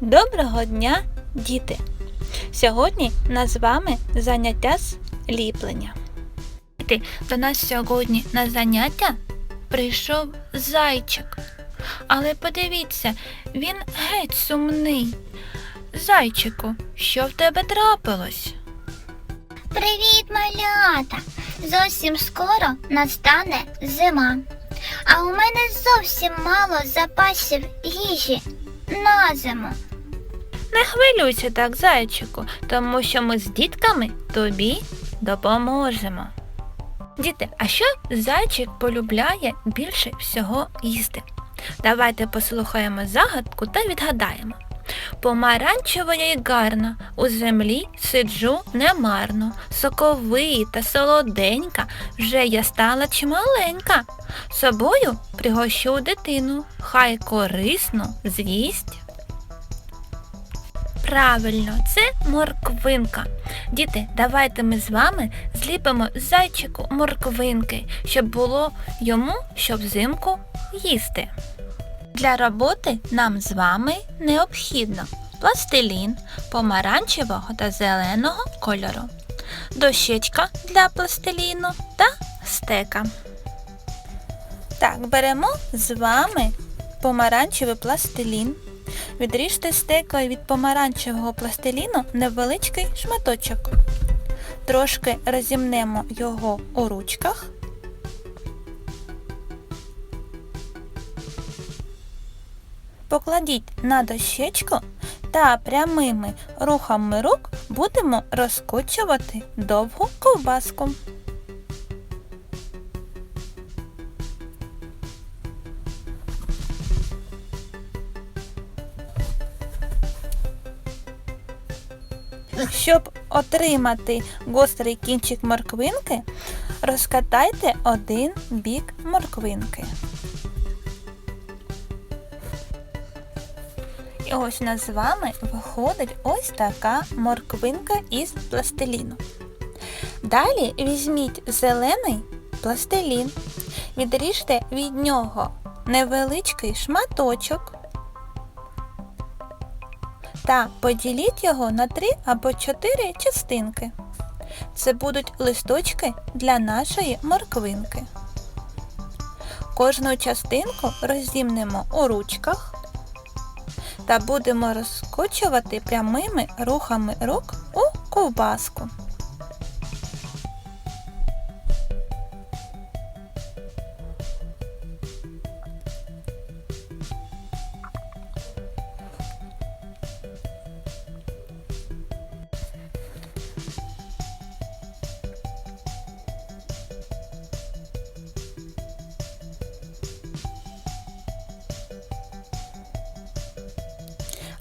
Доброго дня, діти! Сьогодні у нас з вами заняття з ліплення. До нас сьогодні на заняття прийшов зайчик. Але подивіться, він геть сумний. Зайчику, що в тебе трапилось? Привіт, малята! Зовсім скоро настане зима. А у мене зовсім мало запасів їжі на зиму. Не хвилюйся так, зайчику, тому що ми з дітками тобі допоможемо. Діти, а що зайчик полюбляє більше всього їсти? Давайте послухаємо загадку та відгадаємо. Помаранчева я й гарна, у землі сиджу немарно, соковита, солоденька, вже я стала чималенька. Собою пригощу дитину, хай корисно з'їсть. Правильно, це морквинка. Діти, давайте ми з вами зліпимо зайчику морквинки, щоб було йому, щоб взимку їсти. Для роботи нам з вами необхідно пластилін помаранчевого та зеленого кольору, дощечка для пластиліну та стека. Так, беремо з вами помаранчевий пластилін. Відріжте стекою від помаранчевого пластиліну невеличкий шматочок. Трошки розімнемо його у ручках. Покладіть на дощечку та прямими рухами рук будемо розкочувати довгу ковбаску. Щоб отримати гострий кінчик морквинки, розкатайте один бік морквинки. І ось у нас з вами виходить ось така морквинка із пластиліну. Далі візьміть зелений пластилін, відріжте від нього невеличкий шматочок та поділіть його на три або чотири частинки. Це будуть листочки для нашої морквинки. Кожну частинку розімнемо у ручках та будемо розкочувати прямими рухами рук у ковбаску.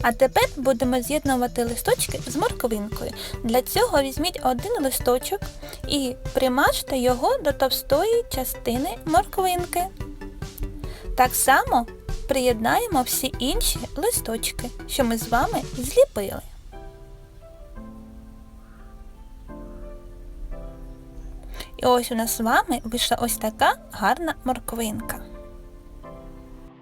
А тепер будемо з'єднувати листочки з морквинкою. Для цього візьміть один листочок і примажте його до товстої частини морквинки. Так само приєднаємо всі інші листочки, що ми з вами зліпили. І ось у нас з вами вийшла ось така гарна морквинка.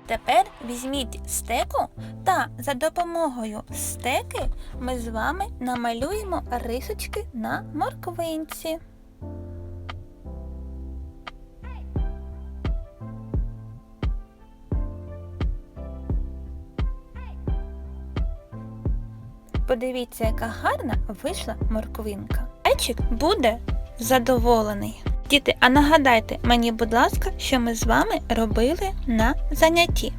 Тепер візьміть стеку та за допомогою стеки ми з вами намалюємо рисочки на морквинці. Подивіться, яка гарна вийшла морквинка. Зайчик буде задоволений. Діти, а нагадайте мені, будь ласка, що ми з вами робили на занятті.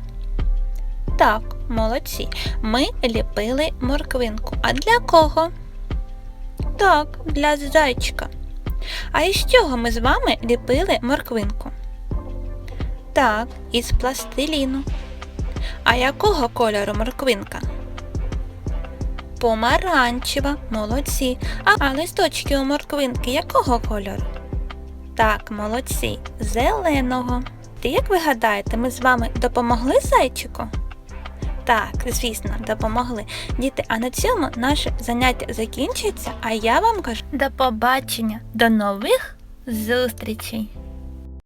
Так, молодці. Ми ліпили морквинку. А для кого? Так, для зайчика. А із чого ми з вами ліпили морквинку? Так, із пластиліну. А якого кольору морквинка? Помаранчева, молодці. А, листочки у морквинки якого кольору? Так, молодці, зеленого. Ти як ви гадаєте, ми з вами допомогли зайчику? Так, звісно, допомогли. Діти, а на цьому наше заняття закінчується, а я вам кажу до побачення, до нових зустрічей!